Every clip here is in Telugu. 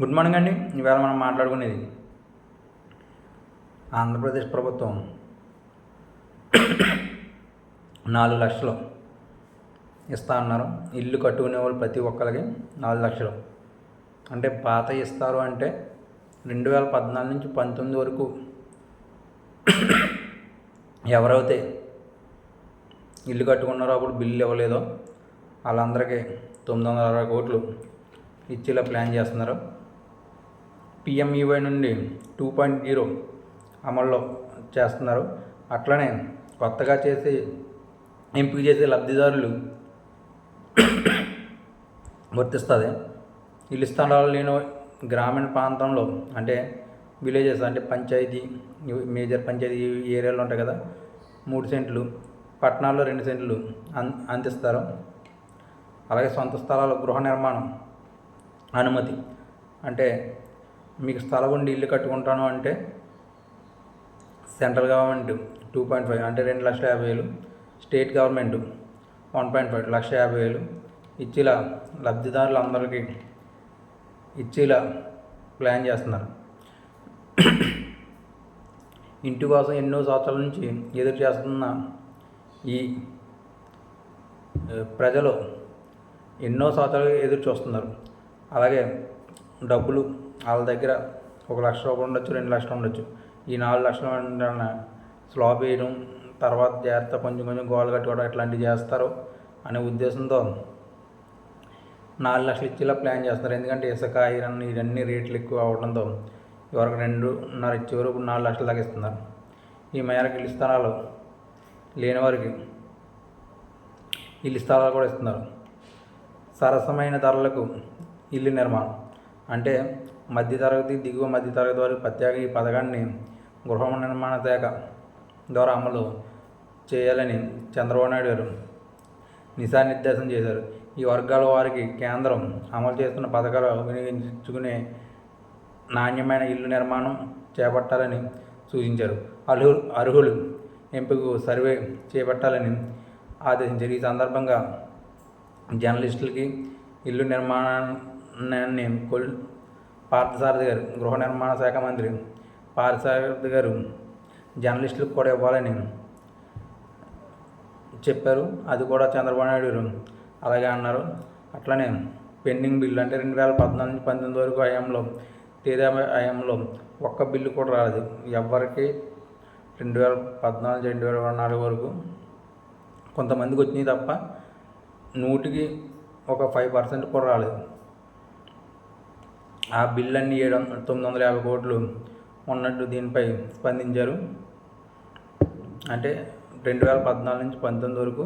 గుడ్ మార్నింగ్ అండి. ఈవేళ మనం మాట్లాడుకునేది ఆంధ్రప్రదేశ్ ప్రభుత్వం నాలుగు లక్షలు ఇస్తా అన్నారు. ఇల్లు కట్టుకునే వాళ్ళు ప్రతి ఒక్కరికి నాలుగు లక్షలు. అంటే పాత ఇస్తారు అంటే రెండు వేల పద్నాలుగు నుంచి పంతొమ్మిది వరకు ఎవరైతే ఇల్లు కట్టుకున్నారో అప్పుడు బిల్లు ఇవ్వలేదో వాళ్ళందరికీ తొమ్మిది వందల అరవై కోట్లు ఇచ్చేలా ప్లాన్ చేస్తున్నారు. పిఎంఈవై నుండి టూ పాయింట్ జీరో అమల్లో చేస్తున్నారు. అట్లనే కొత్తగా చేసి ఎంపిక చేసే లబ్ధిదారులు వర్తిస్తుంది ఇల్లు స్థలాలు లేని గ్రామీణ ప్రాంతంలో అంటే విలేజెస్ అంటే పంచాయతీ మేజర్ పంచాయతీ ఏరియాలో ఉంటాయి కదా మూడు సెంట్లు పట్టణాల్లో రెండు సెంట్లు అన్ అందిస్తారు. అలాగే సొంత స్థలాలు గృహ నిర్మాణం అనుమతి. అంటే మీకు స్థలం ఉండి ఇల్లు కట్టుకుంటాను అంటే central government two point five అంటే రెండు లక్షల యాభై వేలు. State government one point five lakh యాభై వేలు. ఇచ్చేలా లబ్ధిదారులందరికీ ఇచ్చేలా ప్లాన్ చేస్తున్నారు. ఇంటి కోసం ఎన్నో సంవత్సరాల నుంచి ఎదురు చేస్తున్న ఈ ప్రజలు ఎన్నో సంవత్సరాలు ఎదురు చూస్తున్నారు. అలాగే డబ్బులు వాళ్ళ దగ్గర ఒక లక్ష రూపాయలు ఉండొచ్చు రెండు లక్షలు ఉండొచ్చు. ఈ నాలుగు లక్షలు ఏంటన్నా స్లాబ్ వేయడం తర్వాత జాగ్రత్త కొంచెం కొంచెం గోలు కట్టుకోవడం ఇట్లాంటివి చేస్తారు అనే ఉద్దేశంతో నాలుగు లక్షలు ఇచ్చేలా ప్లాన్ చేస్తారు. ఎందుకంటే ఇసుక ఐరన్ ఇవన్నీ రేట్లు ఎక్కువ అవడంతో ఎవరికి రెండున్నర ఇచ్చేవారు ఇప్పుడు నాలుగు లక్షలు దాకా ఇస్తున్నారు ఈ మేరకు ఇల్లు స్థలాలు లేని వారికి ఇల్లు స్థలాలు కూడా ఇస్తున్నారు. సరసమైన ధరలకు ఇల్లు నిర్మాణం అంటే మధ్యతరగతి దిగువ మధ్యతరగతి వారి ప్రత్యేక ఈ పథకాన్ని గృహ నిర్మాణ శాఖ ద్వారా అమలు చేయాలని చంద్రబాబు నాయుడు గారు దిశానిర్దేశం చేశారు. ఈ వర్గాల వారికి కేంద్రం అమలు చేస్తున్న పథకాలు వినియోగించుకునే నాణ్యమైన ఇల్లు నిర్మాణం చేపట్టాలని సూచించారు. అర్హు అర్హులు ఎంపికకు సర్వే చేపట్టాలని ఆదేశించారు. ఈ సందర్భంగా జర్నలిస్టులకి ఇల్లు నిర్మాణాన్ని కొల్ పార్థసారథి గారు గృహ నిర్మాణ శాఖ మంత్రి పార్థసారథి గారు జర్నలిస్టులకు కూడా ఇవ్వాలని చెప్పారు. అది కూడా చంద్రబాబు నాయుడు గారు అలాగే అన్నారు. అట్లనే పెండింగ్ బిల్లు అంటే రెండు వేల పద్నాలుగు నుంచి పంతొమ్మిది వరకు హయాంలో తేదీ హయాంలో ఒక్క బిల్లు కూడా రాలేదు. ఎవరికి రెండు వేల పద్నాలుగు రెండు వేల నాలుగు వరకు కొంతమందికి వచ్చినాయి తప్ప నూటికి ఒక ఫైవ్ పర్సెంట్ కూడా రాలేదు. ఆ బిల్ అన్ని ఏడు వందల తొమ్మిది వందల యాభై కోట్లు ఉన్నట్టు దీనిపై స్పందించారు. అంటే రెండు వేల పద్నాలుగు నుంచి పంతొమ్మిది వరకు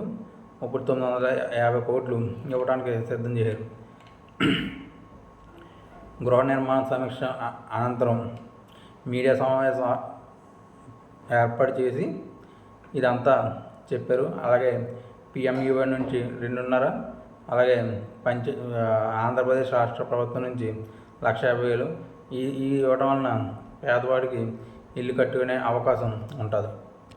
ఇప్పుడు తొమ్మిది వందల యాభై కోట్లు ఇవ్వడానికి సిద్ధం చేశారు. గృహ నిర్మాణ సమీక్ష అనంతరం మీడియా సమావేశం ఏర్పాటు చేసి ఇదంతా చెప్పారు. అలాగే పిఎంయువై నుంచి రెండున్నర అలాగే పంచ ఆంధ్రప్రదేశ్ రాష్ట్ర ప్రభుత్వం నుంచి లక్ష యాభై వేలు. ఈ ఇవ్వడం వలన పేదవాడికి ఇల్లు కట్టుకునే అవకాశం ఉంటుంది.